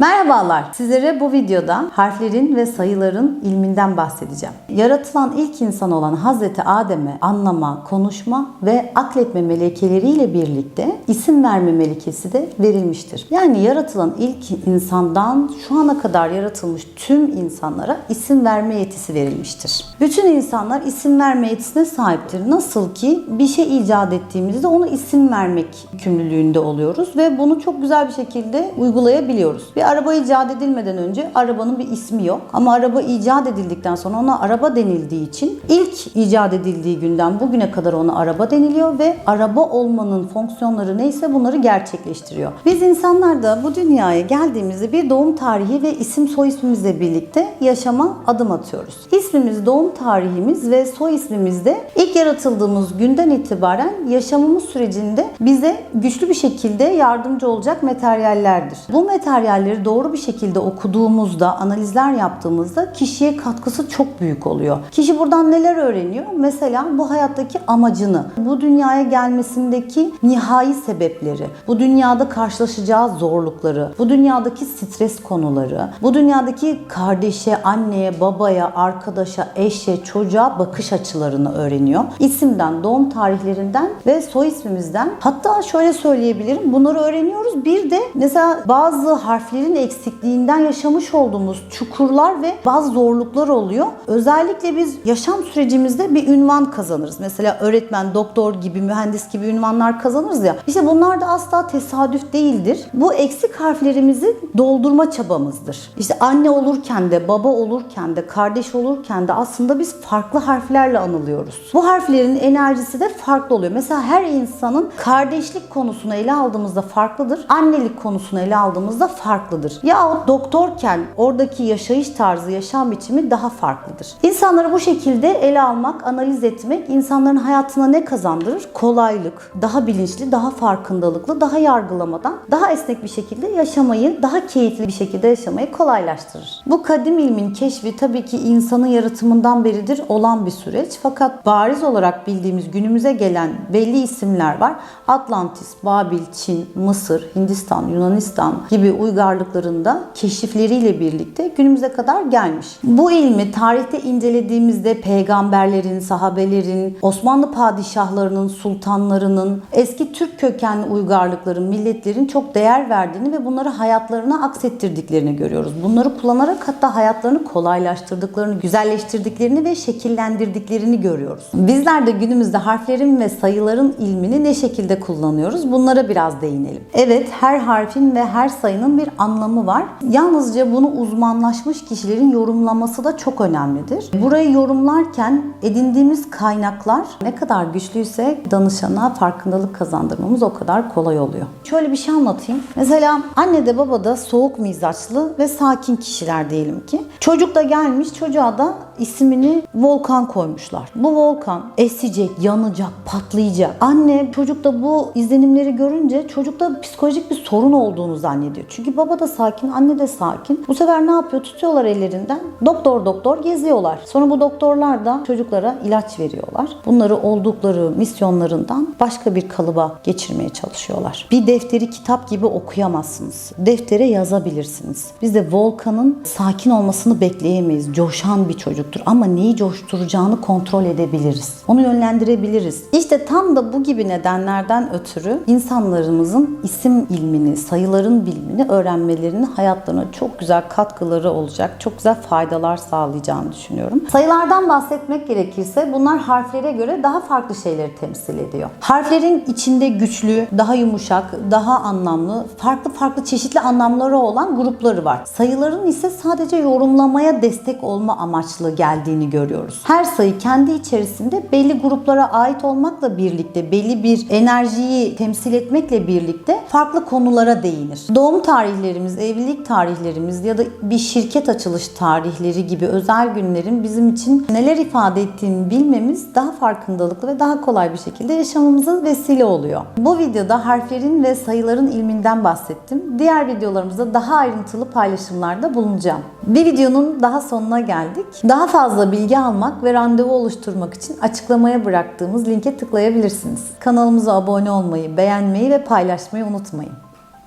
Merhabalar. Sizlere bu videoda harflerin ve sayıların ilminden bahsedeceğim. Yaratılan ilk insan olan Hazreti Adem'e anlama, konuşma ve akletme melekeleriyle birlikte isim verme melekesi de verilmiştir. Yani yaratılan ilk insandan şu ana kadar yaratılmış tüm insanlara isim verme yetisi verilmiştir. Bütün insanlar isim verme yetisine sahiptir. Nasıl ki bir şey icat ettiğimizde onu isim vermek yükümlülüğünde oluyoruz ve bunu çok güzel bir şekilde uygulayabiliyoruz. Bir araba icat edilmeden önce arabanın bir ismi yok. Ama araba icat edildikten sonra ona araba denildiği için ilk icat edildiği günden bugüne kadar ona araba deniliyor ve araba olmanın fonksiyonları neyse bunları gerçekleştiriyor. Biz insanlar da bu dünyaya geldiğimizde bir doğum tarihi ve isim soy ismimizle birlikte yaşama adım atıyoruz. İsmimiz, doğum tarihimiz ve soy ismimizde ilk yaratıldığımız günden itibaren yaşamımız sürecinde bize güçlü bir şekilde yardımcı olacak materyallerdir. Bu materyalleri doğru bir şekilde okuduğumuzda, analizler yaptığımızda kişiye katkısı çok büyük oluyor. Kişi buradan neler öğreniyor? Mesela bu hayattaki amacını, bu dünyaya gelmesindeki nihai sebepleri, bu dünyada karşılaşacağı zorlukları, bu dünyadaki stres konuları, bu dünyadaki kardeşe, anneye, babaya, arkadaşa, eşe, çocuğa bakış açılarını öğreniyor. İsimden, doğum tarihlerinden ve soy ismimizden hatta şöyle söyleyebilirim bunları öğreniyoruz. Bir de mesela bazı harflerin eksikliğinden yaşamış olduğumuz çukurlar ve bazı zorluklar oluyor. Özellikle biz yaşam sürecimizde bir ünvan kazanırız. Mesela öğretmen, doktor gibi, mühendis gibi ünvanlar kazanırız ya. İşte bunlar da asla tesadüf değildir. Bu eksik harflerimizi doldurma çabamızdır. İşte anne olurken de, baba olurken de, kardeş olurken de aslında biz farklı harflerle anılıyoruz. Bu harflerin enerjisi de farklı oluyor. Mesela her insanın kardeşlik konusunu ele aldığımızda farklıdır. Annelik konusunu ele aldığımızda farklıdır. Yahut doktorken oradaki yaşayış tarzı, yaşam biçimi daha farklıdır. İnsanları bu şekilde ele almak, analiz etmek insanların hayatına ne kazandırır? Kolaylık, daha bilinçli, daha farkındalıklı, daha yargılamadan, daha esnek bir şekilde yaşamayı, daha keyifli bir şekilde yaşamayı kolaylaştırır. Bu kadim ilmin keşfi tabii ki insanın yaratımından beridir olan bir süreç. Fakat bariz olarak bildiğimiz günümüze gelen belli isimler var. Atlantis, Babil, Çin, Mısır, Hindistan, Yunanistan gibi uygarlıklarında keşifleriyle birlikte günümüze kadar gelmiş. Bu ilmi tarihte incelediğimizde peygamberlerin, sahabelerin, Osmanlı padişahlarının, sultanlarının, eski Türk kökenli uygarlıkların, milletlerin çok değer verdiğini ve bunları hayatlarına aksettirdiklerini görüyoruz. Bunları kullanarak hatta hayatlarını kolaylaştırdıklarını, güzelleştirdiklerini ve şekillendirdiklerini görüyoruz. Bizler de günümüzde harflerin ve sayıların ilmini ne şekilde kullanıyoruz? Bunlara biraz değinelim. Evet, her harfin ve her sayının bir anlamı var. Yalnızca bunu uzmanlaşmış kişilerin yorumlaması da çok önemlidir. Burayı yorumlarken edindiğimiz kaynaklar ne kadar güçlüyse danışana farkındalık kazandırmamız o kadar kolay oluyor. Şöyle bir şey anlatayım. Mesela anne de baba da soğuk mizaçlı ve sakin kişiler diyelim ki. Çocuk da gelmiş çocuğa da ismini Volkan koymuşlar. Bu volkan esecek, yanacak, patlayacak. Anne çocuk da bu izlenimleri görünce çocukta psikolojik bir sorun olduğunu zannediyor. Çünkü baba da sakin, anne de sakin. Bu sefer ne yapıyor? Tutuyorlar ellerinden. Doktor doktor geziyorlar. Sonra bu doktorlar da çocuklara ilaç veriyorlar. Bunları oldukları misyonlarından başka bir kalıba geçirmeye çalışıyorlar. Bir defteri kitap gibi okuyamazsınız. Deftere yazabilirsiniz. Biz de Volkan'ın sakin olmasını bekleyemeyiz. Coşan bir çocuktur ama neyi coşturacağını kontrol edebiliriz. Onu yönlendirebiliriz. İşte tam da bu gibi nedenlerden ötürü insanlarımızın isim ilmini, sayıların bilimini öğrenmelerinin hayatlarına çok güzel katkıları olacak, çok güzel faydalar sağlayacağını düşünüyorum. Sayılardan bahsetmek gerekirse bunlar harflere göre daha farklı şeyleri temsil ediyor. Harflerin içinde güçlü, daha yumuşak, daha anlamlı, farklı farklı çeşitli anlamları olan grupları var. Sayıların ise sadece yorumlamaya destek olma amaçlı geldiğini görüyoruz. Her sayı kendi içerisinde belli gruplara ait olmakla birlikte belli bir enerjiyi temsil etmekle birlikte farklı konulara değinir. Doğum tarihlerimiz, evlilik tarihlerimiz ya da bir şirket açılış tarihleri gibi özel günlerin bizim için neler ifade ettiğini bilmemiz daha farkındalıklı ve daha kolay bir şekilde yaşamamıza vesile oluyor. Bu videoda harflerin ve sayıların ilminden bahsettim. Diğer videolarımızda daha ayrıntılı paylaşımlarda bulunacağım. Bir videonun daha sonuna geldik. Daha fazla bilgi almak ve randevu oluşturmak için açıklamaya bıraktığımız linke tıklayabilirsiniz. Kanalımıza abone olmayı, beğenmeyi ve paylaşmayı unutmayın.